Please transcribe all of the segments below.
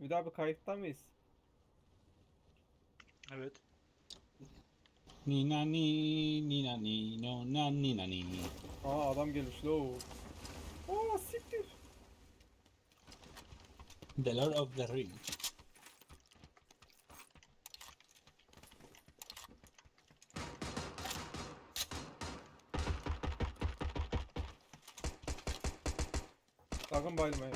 Bir daha bir kayıtta mıyız? Evet. Nina ni nina ni no na nina ni. Aa adam gelmiş lo. Aa siktir. The Lord of the Rings. Sakın bayılmayın.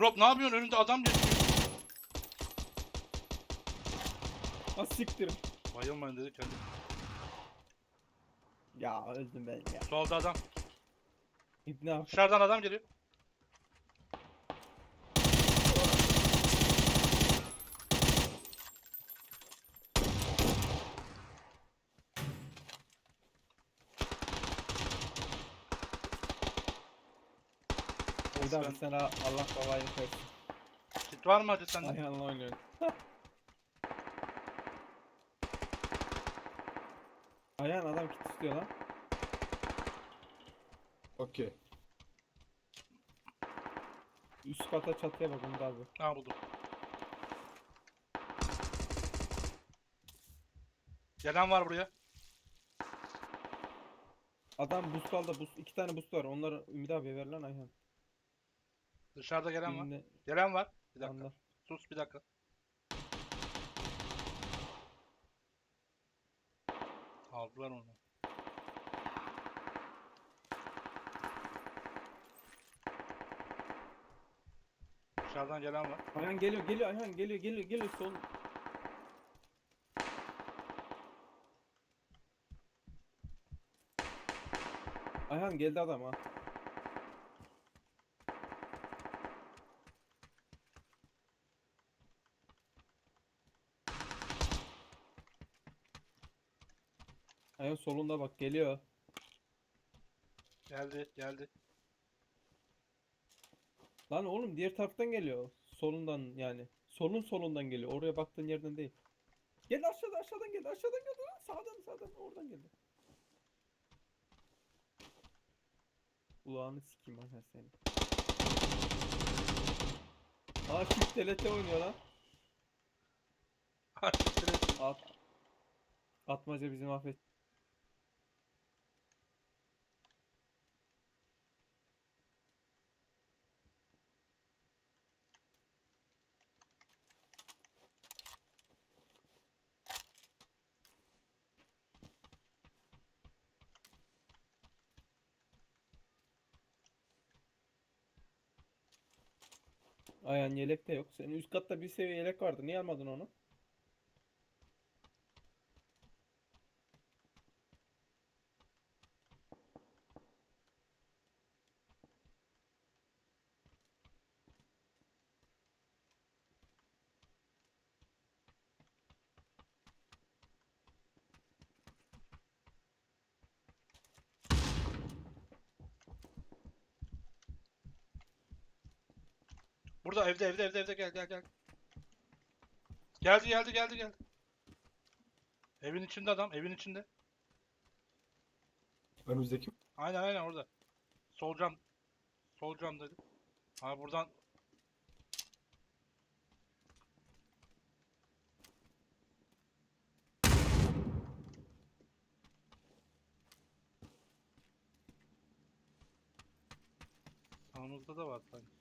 Drop ne yapıyorsun? Önünde adam geçiyor. Aa siktir. Bayılmayın dedi kendi. Ya öldüm ben ya. Solda adam. İbni abi. Dışarıdan adam geliyor. Abi sana Allah kolaylık versin. Kit var mı hadi sende? Ayağınla oynuyorsun. Ayağın adam kit istiyor lan. Okey. Üst kata çatıya bak Umut abi. Ha buldum. Gelen var buraya. Adam boost aldı boost. iki tane boost var. Onları Ümit abi ver lan Ayhan. Dışarıda gelen var. Gelen var. Bir dakika. anla. Sus bir dakika. Aldılar onu. Dışarıdan gelen var. Ayhan geliyor geliyor Ayhan geliyor geliyor geliyor sol. Ayhan geldi adam ha. Ayhan solunda bak geliyor. Geldi, geldi. Lan oğlum diğer taraftan geliyor. Solundan yani. Solun solundan geliyor. Oraya baktığın yerden değil. Gel aşağıda aşağıdan geldi. Aşağıdan geldi lan. Sağdan sağdan oradan geldi. Kulağını sikeyim Ayhan seni. Aa çift TLT oynuyor lan. At. Atmaca bizi mahvet. Ayhan yelek de yok. Senin üst katta bir seviye yelek vardı. Niye almadın onu? Burada evde evde evde evde gel gel gel. Geldi geldi geldi geldi. Evin içinde adam, evin içinde. Önümüzdeki Aynen aynen orada. Sol cam. Sol cam dedi. Ha buradan Sağımızda da var sanki.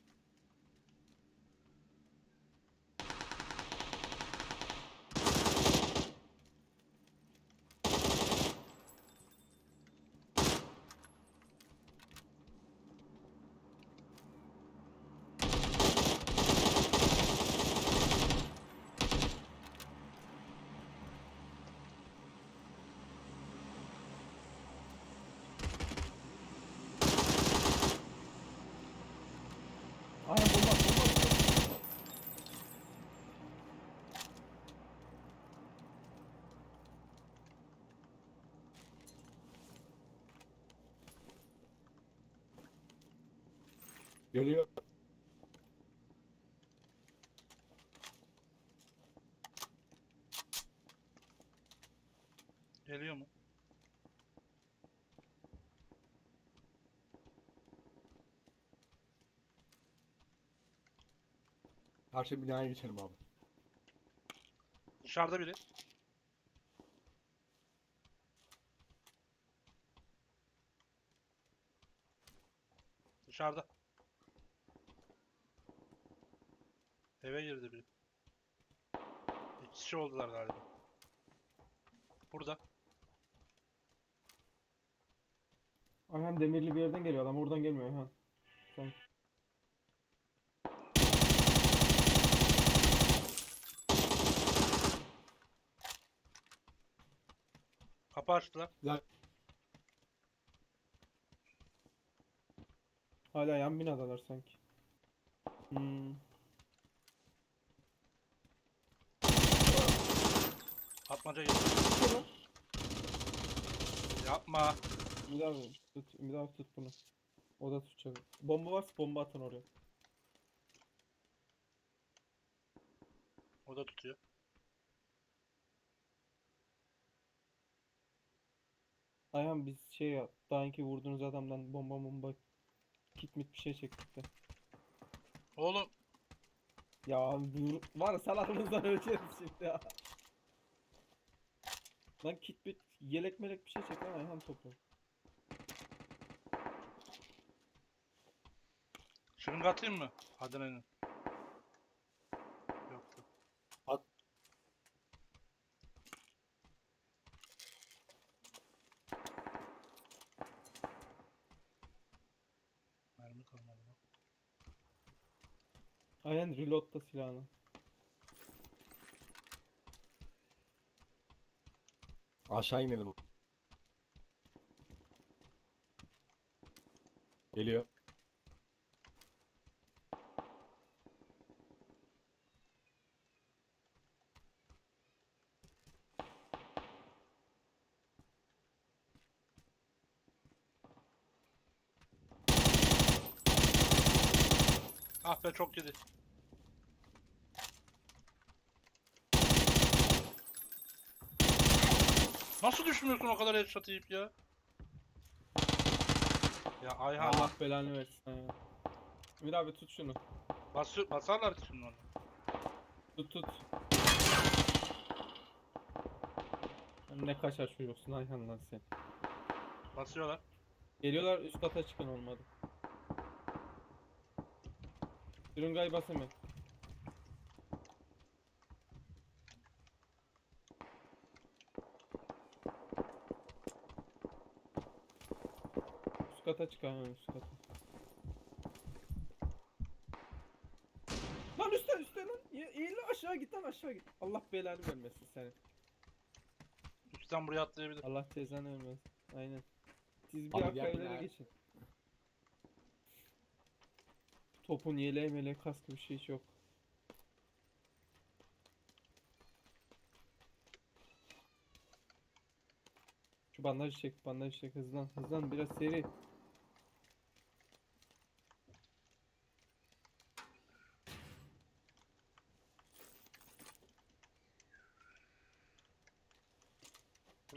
Geliyor. Geliyor mu? Karşı şey binaya geçelim abi. Dışarıda biri. Dışarıda. Eve girdi biri. İki kişi oldular galiba. Burada. Ayhan demirli bir yerden geliyor adam oradan gelmiyor Ayhan. Sen Kapı açtılar. hala yan binadalar sanki. Hmm. Atmaca girdi. Yapma. Ümit abi tut, Ümit abi tut bunu. O da tutacak. Bomba varsa bomba atın oraya. O da tutuyor. Ayhan biz şey ya, daha önce vurduğunuz adamdan bomba bomba kit mit bir şey çektik de. Oğlum Ya vur, var ya salaklığınızdan öleceğiz şimdi ya. Lan kit bit yelek melek bir şey çek lan Ayhan topu. şırınga atayım mı? Adrenalin. Yok yok. At. Mermi kalmadı lan. Ayhan reload da silahını. Aşağı inelim. Geliyor. Ah be çok yedi. Nasıl düşmüyorsun o kadar headshot yiyip ya? Ya Ayhan Allah belanı versin. Ümit abi tut şunu. basıyor, basarlar ki şimdi onu. Tut tut. Sen Ne kaçar çocuksun Ayhan lan sen. Basıyorlar. Geliyorlar üst kata çıkın olmadı. Sürüngayı bas hemen. Kata çık hemen üst kata. Lan üstte üstte lan. Lan aşağı git lan aşağı git. Allah belanı vermesin seni. Üstten buraya atlayabilir. Allah cezanı vermesin. Aynen. Siz bir Abi arka gel evlere ya. geçin. Topun yeleği meleği kaskı bir şey hiç yok. Şu bandajı çek, bandajı çek hızlan, hızlan biraz seri.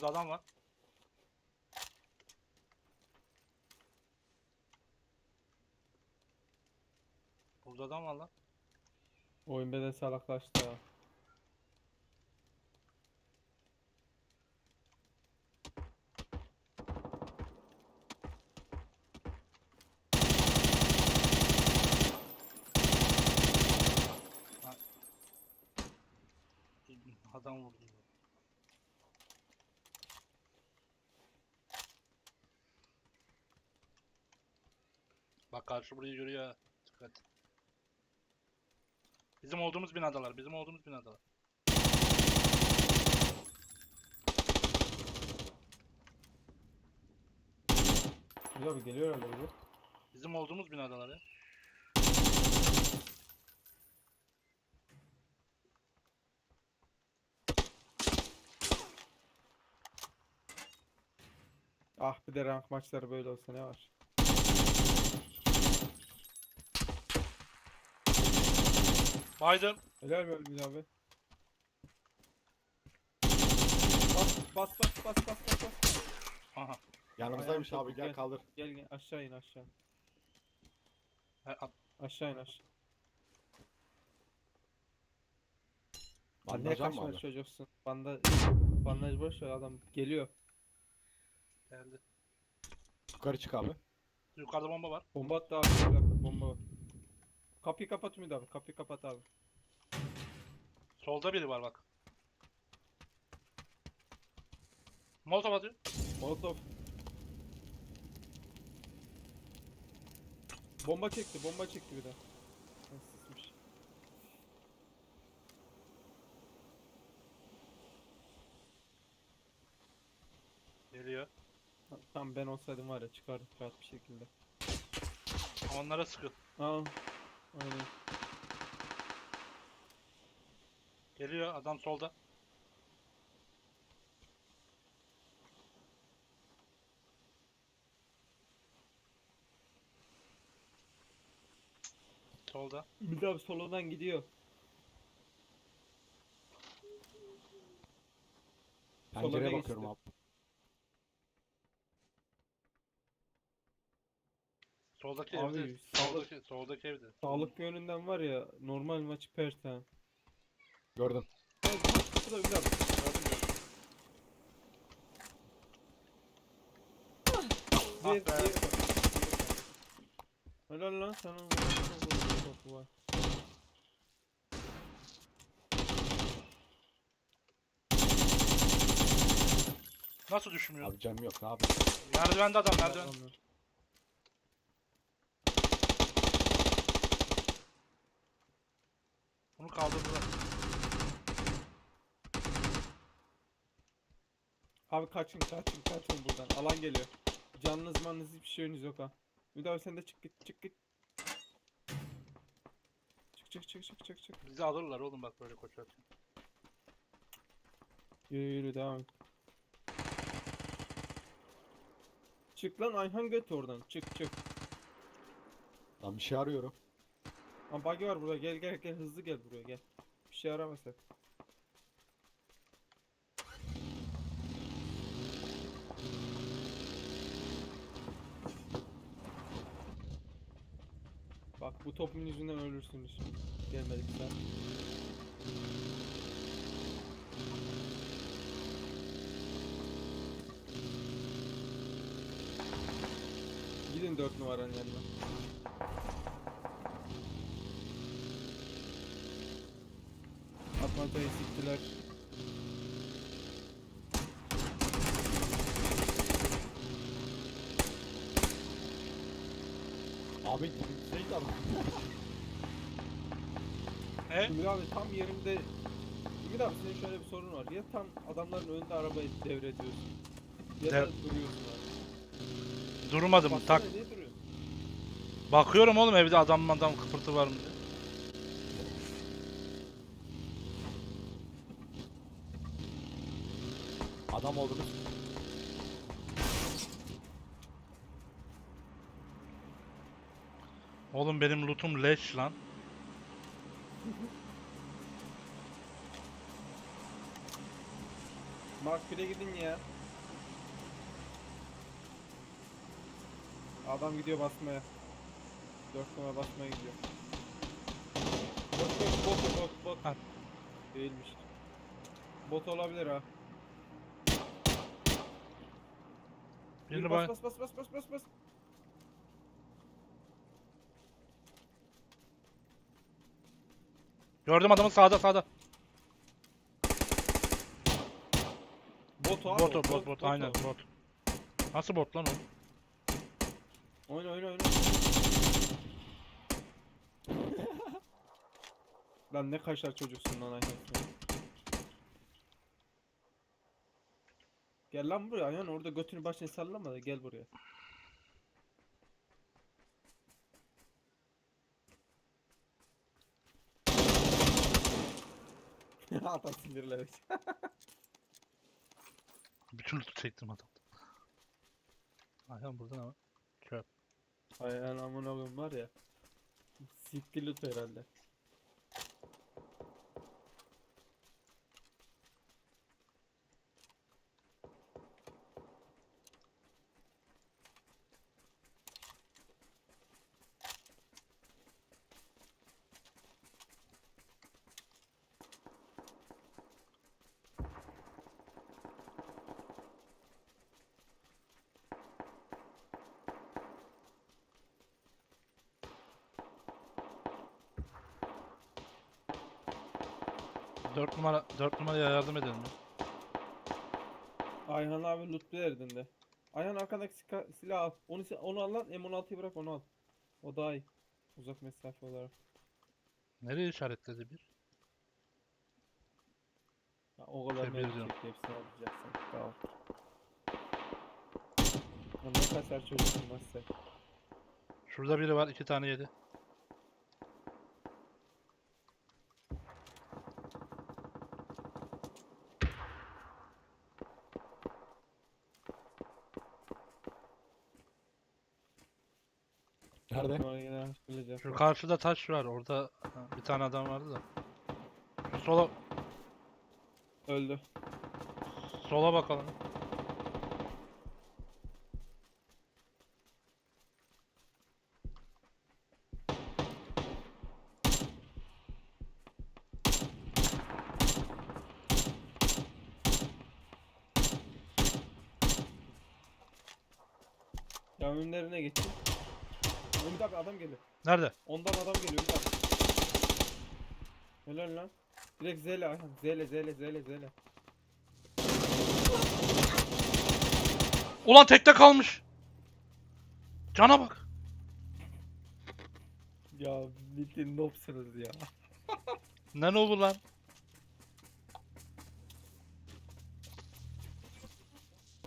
Burada adam var. Burada adam var lan. Oyun bedel salaklaştı ha. Adam vurdu. Bak karşı burayı görüyor. ha. Dikkat. Bizim olduğumuz binadalar. Bizim olduğumuz binadalar. Dur abi geliyor öyle bir. Bizim olduğumuz binadalar ya. Ah bir de rank maçları böyle olsa ne var? Biden. Helal be Ümit abi. Bas bas bas bas bas bas bas. Aha. Yanımızdaymış Ayağım abi topuk, gel gel. kaldır. Gel gel aşağı in aşağı. He, at- Aşağı in aşağı. Mı kaçma abi? çocuksun. Bandaj, bandaj boş ver adam geliyor. Geldi. Yukarı çık abi. Yukarıda bomba var. Bomba attı abi. bir dakika, Bomba var. Kapıyı kapat Ümit abi. Kapıyı kapat abi. Solda biri var bak. Molotov atıyor. Molotov. Bomba çekti. Bomba çekti bir de. Ha, sismiş. Geliyor. Tamam ben olsaydım var ya çıkardım rahat bir şekilde. Onlara sıkın. Aa. Aynen. Geliyor adam solda. Solda. Ümit abi solundan gidiyor. Sola Pencereye ne bakıyorum abi. Soldaki Abi, evde. sağlık- Soldaki, soldaki evde. Sağlık yönünden var ya normal maçı pert ha. Gördüm. Bu da. Gördün mü? Ah be. Helal lan sana. Var. Nasıl düşmüyor? Abi canım yok ne abi. Merdivende adam merdiven. Bunu kaldırdılar. Abi kaçın kaçın kaçın buradan. Alan geliyor. Canınız manınız hiçbir şeyiniz yok ha. Ümit abi sen de çık git çık git. Çık çık çık çık çık çık. Bizi alırlar oğlum bak böyle koşarken. Yürü yürü devam et. Çık lan Ayhan göt oradan. Çık çık. Lan bir şey arıyorum. Ama buggy var burada. Gel gel gel hızlı gel buraya gel. Bir şey aramasak. Bak bu topun yüzünden ölürsünüz. Gelmedik sen. Gidin 4 numaranın yanına. Atmacayı siktiler. Abi neydi abi? Ümit abi tam yerimde... Ümit abi senin şöyle bir sorun var. Ya tam adamların önünde arabayı devrediyorsun. Ya da Dev- duruyorsun abi. Durmadım. Baksana Tak. niye duruyorsun? Bakıyorum oğlum evde adam adam kıpırtı var mı diye. Adam oldunuz. Oğlum benim lootum leş lan. Mark 1'e gidin ya. Adam gidiyor basmaya. 4 numara basmaya gidiyor. Bot bot bot bot bot. Ha. Değilmiş. Bot olabilir ha. Birini bas bas bas bas bas bas bas. Gördüm adamı sağda sağda. Bot abi. Bot o, bot bot o. aynen bot. Nasıl bot lan o? Oyna oyna oyna. lan ne kaşar çocuksun lan Ayhan. Gel lan buraya Ayhan orada götünü başını sallama da gel buraya. Adam sinirlenek. Bütün loot'u çektim adam. Aynen burada ne var? Çöp. Ayhan aman oğlum var ya. Siktir loot herhalde. 4 numara 4 numaraya yardım edelim. ya. Ayhan abi loot derdinde. Ayhan arkadaki sika- silah al. Onu, si- onu al lan. M16'yı bırak onu al. O daha iyi. Uzak mesafe olarak. Nereye işaretledi bir? Ya, o kadar Şey, mermi çekti hepsini alacaksın. Tamam. Lan ne kaçar çocuksun lan sen. Şurada biri var 2 tane yedi. Nerede? Sonra yine söyleyeceğim. Şu karşıda taş var. Orada bir tane adam vardı da. Şu sola Öldü. sola bakalım. Ya önlerine Bir dakika adam geliyor. Nerede? Ondan adam geliyor bir dakika. Helal lan. Direkt zele Ayhan. Zele zele zele zele. Ulan tekte kalmış. Cana bak. Ya bildiğin nopsunuz ya. Ne oldu lan?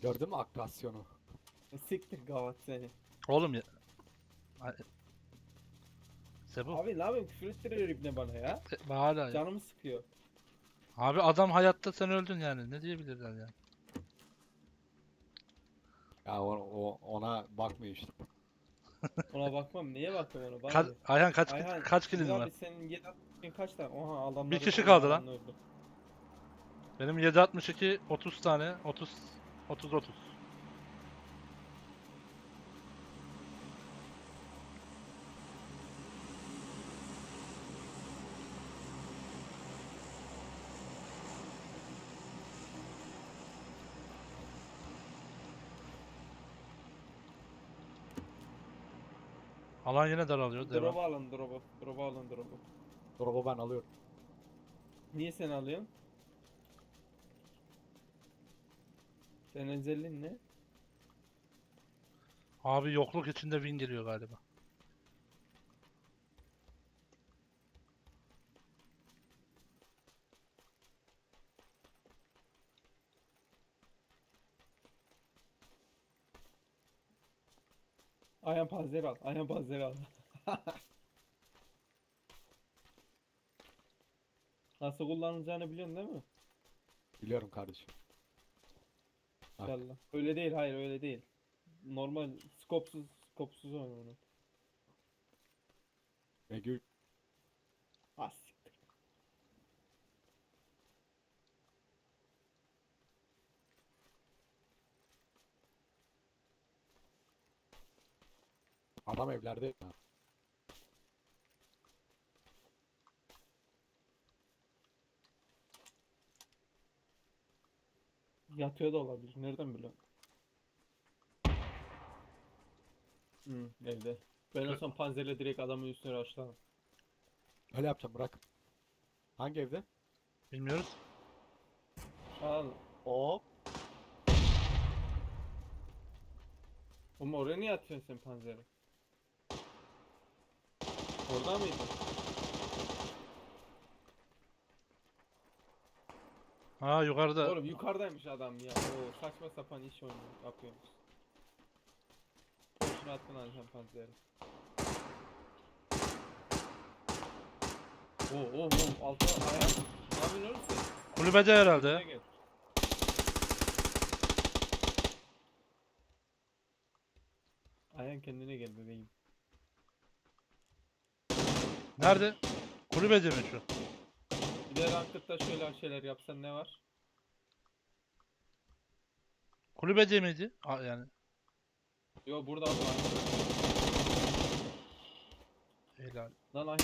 Gördün mü aktasyonu? Siktir gavat seni. Oğlum ya. Sebo. Abi ne yapayım küfür ettiriyor ibne bana ya. e, Hala ya. Canımı sıkıyor. Abi adam hayatta sen öldün yani. Ne diyebilirler yani? Ya o, o- ona bakmıyor işte. Ona bakmam. Neye bakmam ona? Bana Kaç, ne? Ayhan kaç Ayhan, kaç kilin Abi var? senin 7 kaç tane? Oha adamlar. Bir kişi kaldı lan. Benim 762 30 tane 30 30 30. Alan yine daralıyor. Devam. Drop'u alın drop'u. Drop'u alın drop'u. Drop'u ben alıyorum. Niye sen alıyorsun? Senin özelliğin ne? Abi yokluk içinde win geliyor galiba. Ayhan panzer al. Ayhan panzer al. Nasıl kullanılacağını biliyorsun değil mi? Biliyorum kardeşim. İnşallah. Öyle değil, hayır öyle değil. Normal skopsuz skopsuz oyun onu. Begül adam evlerde. Ha. Yatıyor da olabilir. Nereden biliyorsun? Hı, evde. Ben olsam panzerle direkt adamın üstüne rushlarım. Öyle yapacağım bırak. Hangi evde? Bilmiyoruz. Al. O. Ama oraya niye atıyorsun sen panzeri? Orada mıydın? Ha yukarıda. Oğlum yukarıdaymış adam ya. Oo, saçma sapan iş oynuyor. Yapıyormuş. Boşuna attın Ayhan panzeri. Oo oo oo altta Ayhan. Ne yapıyorsun oğlum sen? Kulübede herhalde. Gel. Ayhan kendine gel bebeğim. Nerede? Kulübede mi şu? Bir de ranked'da şöyle şeyler yapsan ne var? Kulübede miydi? Ha, yani. Yo burada Ayhan. Helal. Lan Ayhan.